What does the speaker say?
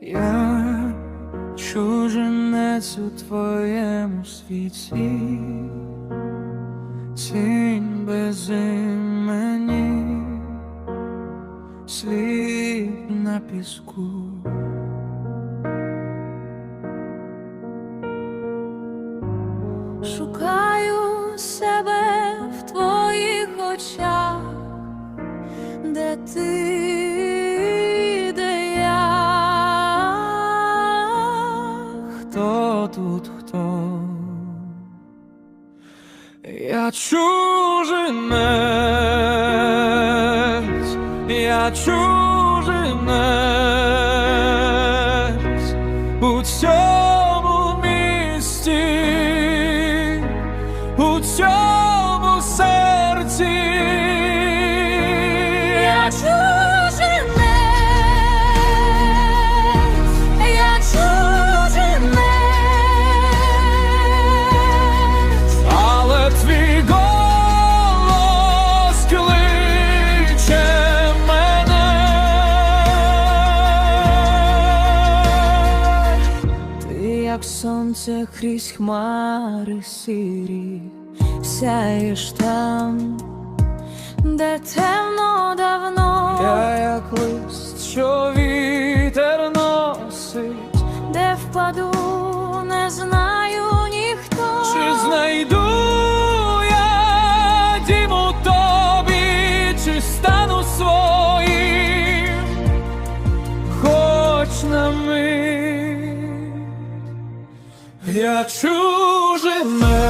Я чужинець у твоєму світі, тінь без імені, слід на піску. Шукаю себе в твоїх очах, де ти. Тут хто? Я чужинець, я чужинець у цьому місті, у цьому серці. Сонце крізь хмари сірі, сяєш там, де темно давно, я як лист, що вітер носить. де впаду, не знаю ніхто. Чи знайду я дім у тобі, чи стану своїм, Я чужинець,